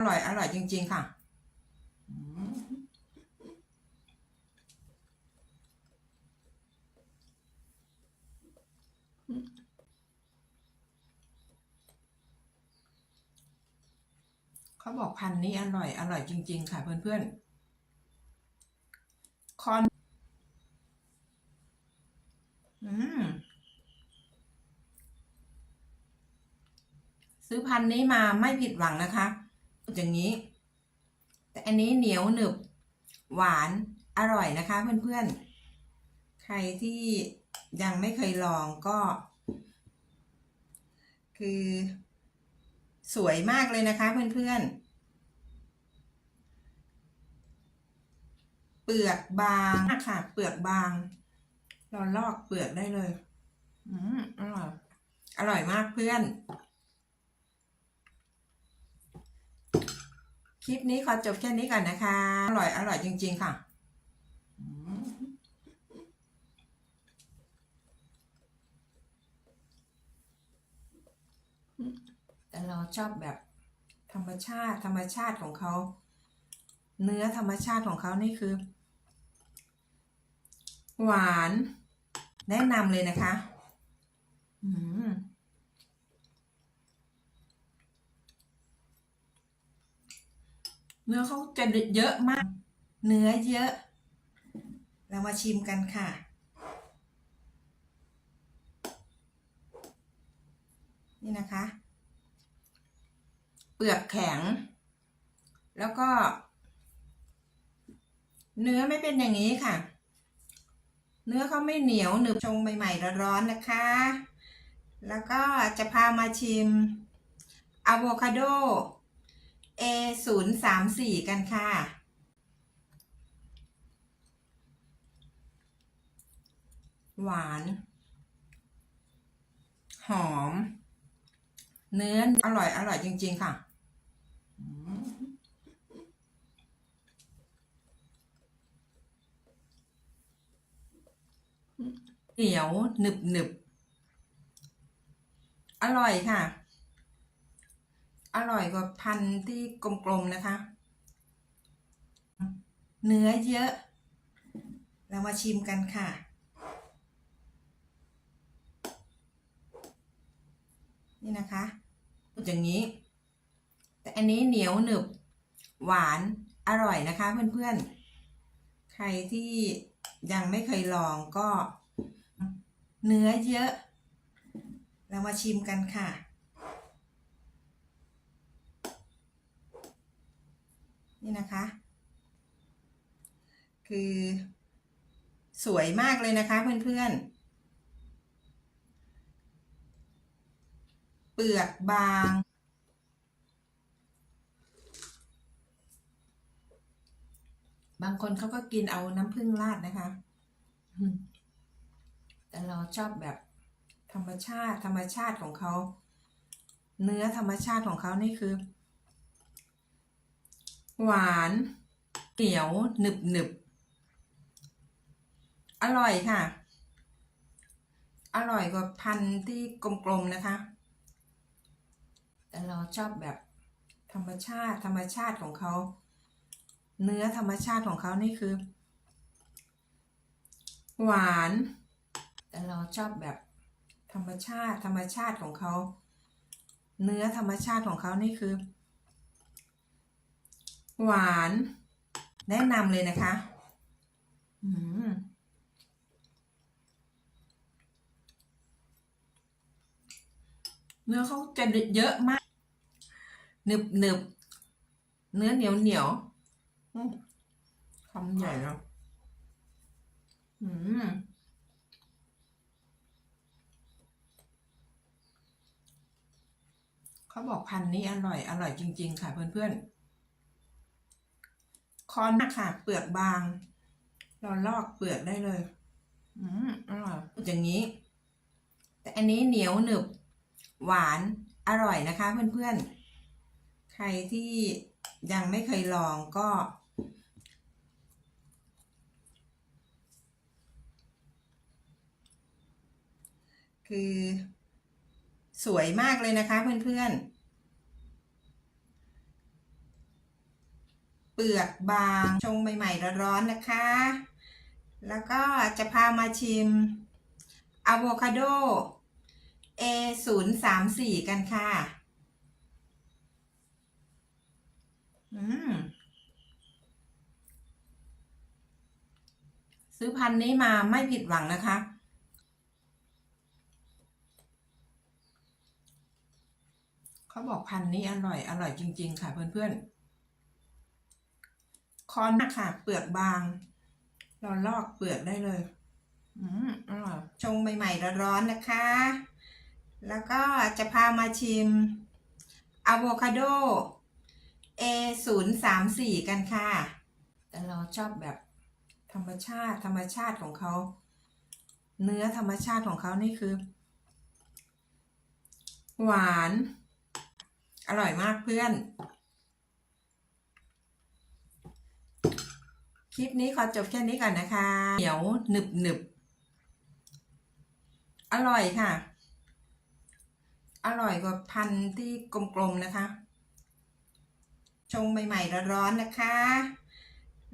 อร่อย อร่อยจริง ๆ ค่ะเขาบอกพันนี้อร่อย อร่อยจริง ๆ ค่ะ เพื่อนๆ คอน อืม ซื้อพันนี้มาไม่ผิดหวังนะคะ อย่างนี้ แต่อันนี้เหนียวหนึบ หวานอร่อยนะคะเพื่อนๆ ใครที่ยังไม่เคยลองก็ คือสวยมากเลยนะคะเพื่อนๆ เปลือกบางค่ะ เปลือกบาง เราลอกเปลือกได้เลย อืมอร่อย อร่อยมากเพื่อน คลิปนี้ขอจบแค่นี้ก่อนนะคะ อร่อย อร่อยจริง ๆ ค่ะแต่เราชอบแบบธรรมชาติ ธรรมชาติของเขา เนื้อธรรมชาติของเขานี่คือ หวาน แนะนำเลยนะคะ อืม เนื้อเขาจะเยอะมาก เนื้อเยอะ เรามาชิมกันค่ะ นี่นะคะ เปลือกแข็ง แล้วก็ เนื้อไม่เป็นอย่างนี้ค่ะ เนื้อเขาไม่เหนียวหนึบชงใหม่ๆร้อนๆนะคะ แล้วก็จะพามาชิมอะโวคาโด A ศูนย์สามสี่กันค่ะ หวาน หอม เนื้ออร่อย อร่อยจริง ๆ ค่ะเหนียวหนึบหนึบอร่อยค่ะ อร่อยกว่าพันธุ์ที่กลมๆนะคะ เนื้อเยอะ เรามาชิมกันค่ะ นี่นะคะอย่างนี้ แต่อันนี้เหนียวหนึบ หวานอร่อยนะคะเพื่อนๆ ใครที่ยังไม่เคยลองก็เนื้อเยอะ เรามาชิมกันค่ะ นี่นะคะ คือสวยมากเลยนะคะเพื่อนๆ เปลือกบาง บางคนเขาก็กินเอาน้ำผึ้งราดนะคะ แต่เราชอบแบบธรรมชาติธรรมชาติของเขา เนื้อธรรมชาติของเขานี่คือ หวานเหนียวหนึบหนึบอร่อยค่ะ อร่อยกว่าพันธุ์ที่กลมๆนะคะ แต่เราชอบแบบธรรมชาติธรรมชาติของเขา เนื้อธรรมชาติของเขานี่คือ หวาน แต่เราชอบแบบธรรมชาติธรรมชาติของเขา เนื้อธรรมชาติของเขานี่คือ หวาน แนะนำเลยนะคะเนื้อเขาจะเยอะมาก หนึบหนึบเนื้อเหนียวเหนียวอืมคำใหญ่เนาะอืมเขาบอกพันนี้อร่อย อร่อยจริง ๆ ค่ะเพื่อนๆ คอนค่ะ เปลือกบาง เราลอกเปลือกได้เลย อืมอร่อยอย่างนี้ แต่อันนี้เหนียวหนึบ หวานอร่อยนะคะ เพื่อนๆ ใครที่ยังไม่เคยลองก็ คือสวยมากเลยนะคะเพื่อนๆ เปลือกบางชงใหม่ๆร้อนๆนะคะ แล้วก็จะพามาชิมอะโวคาโด A034 กันค่ะ อืม ซื้อพันนี้มาไม่ผิดหวังนะคะเขาบอกพันนี้อร่อยอร่อยจริง ๆ ค่ะเพื่อนๆ คอนค่ะ เปลือกบาง เราลอกเปลือกได้เลยอืมอร่อยชงใหม่ๆร้อนๆนะคะ แล้วก็จะพามาชิมอะโวคาโด A034 กันค่ะ แต่เราชอบแบบธรรมชาติธรรมชาติของเขา เนื้อธรรมชาติของเขานี่คือ หวาน อร่อยมากเพื่อน คลิปนี้ขอจบแค่นี้ก่อนนะคะ เหนียวหนึบหนึบอร่อยค่ะ อร่อยกว่าพันที่กลมๆนะคะ ชงใหม่ๆร้อนๆนะคะ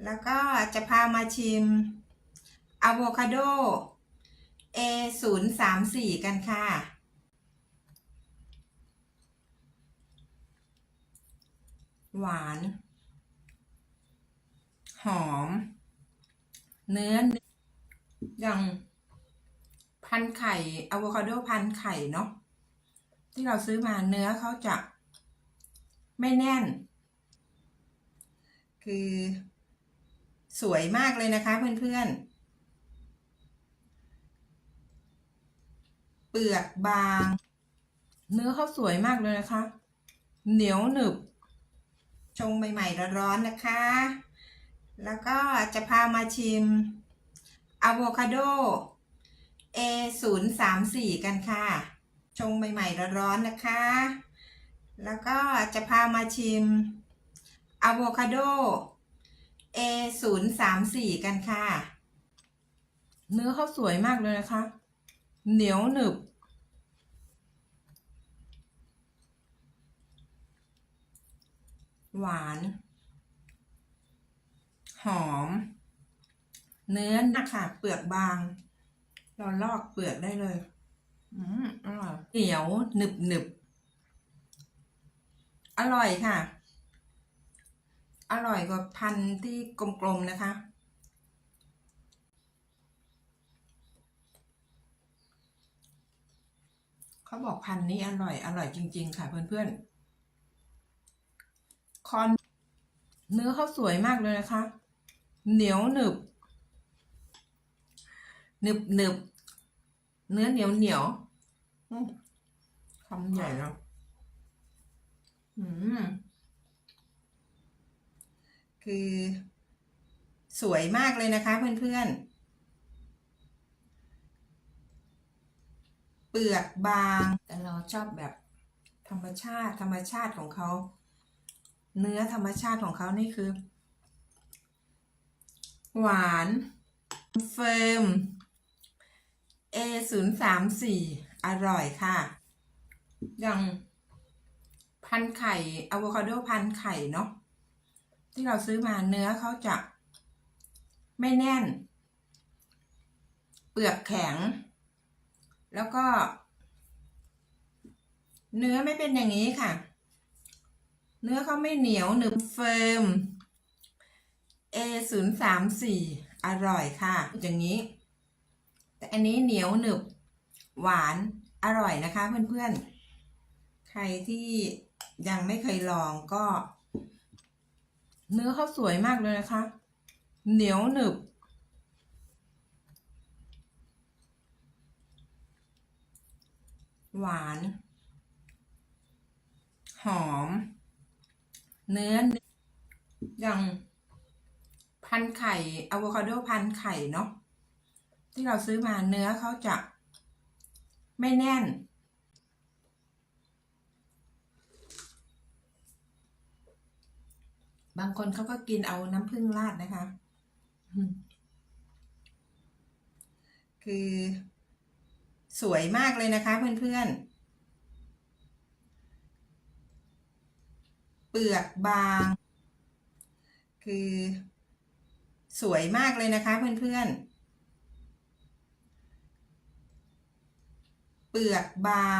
แล้วก็จะพามาชิมอะโวคาโด A034 กันค่ะหวาน หอม เนื้ออย่างพันไข่อะโวคาโดพันไข่เนาะที่เราซื้อมาเนื้อเขาจะไม่แน่น คือสวยมากเลยนะคะเพื่อนๆ เปลือกบาง เนื้อเขาสวยมากเลยนะคะ เหนียวหนึบ ชงใหม่ๆร้อนๆนะคะ แล้วก็จะพามาชิมอะโวคาโด A034 กันค่ะ ชงใหม่ๆร้อนๆนะคะ แล้วก็จะพามาชิมอะโวคาโด A034 กันค่ะ เนื้อเขาสวยมากเลยนะคะ เหนียวหนึบ หวาน หอม เนื้อนะคะเปลือกบาง เราลอกเปลือกได้เลยอืมอร่อยเหนียวหนึบหนึบอร่อยค่ะ อร่อยกว่าพันที่กลมๆนะคะเขาบอกพันนี้อร่อย อร่อยจริง ๆ ค่ะเพื่อนๆ คอนเนื้อเขาสวยมากเลยนะคะ เหนียวหนึบหนึบหนึบเนื้อเหนียวเหนียวอืมคำใหญ่เนาะคือสวยมากเลยนะคะเพื่อนๆ เปลือกบาง แต่เราชอบแบบธรรมชาติธรรมชาติของเขา เนื้อธรรมชาติของเขานี่คือ หวานเฟิร์ม A034 อร่อยค่ะ อย่างพันไข่อะโวคาโดพันไข่เนาะที่เราซื้อมาเนื้อเขาจะไม่แน่น เปลือกแข็ง แล้วก็ เนื้อไม่เป็นอย่างนี้ค่ะ เนื้อเขาไม่เหนียวหนึบเฟิร์ม A034 อร่อยค่ะ อย่างนี้ แต่อันนี้เหนียวหนึบ หวานอร่อยนะคะเพื่อนๆ ใครที่ยังไม่เคยลองก็ เนื้อเขาสวยมากเลยนะคะ เหนียวหนึบ หวาน หอม เนื้ออย่าง พันไข่อะโวคาโดพันไข่เนาะที่เราซื้อมาเนื้อเขาจะไม่แน่น บางคนเขาก็กินเอาน้ำผึ้งราดนะคะ คือสวยมากเลยนะคะเพื่อนๆ เปลือกบาง คือ สวยมากเลยนะคะเพื่อนๆ เปลือกบาง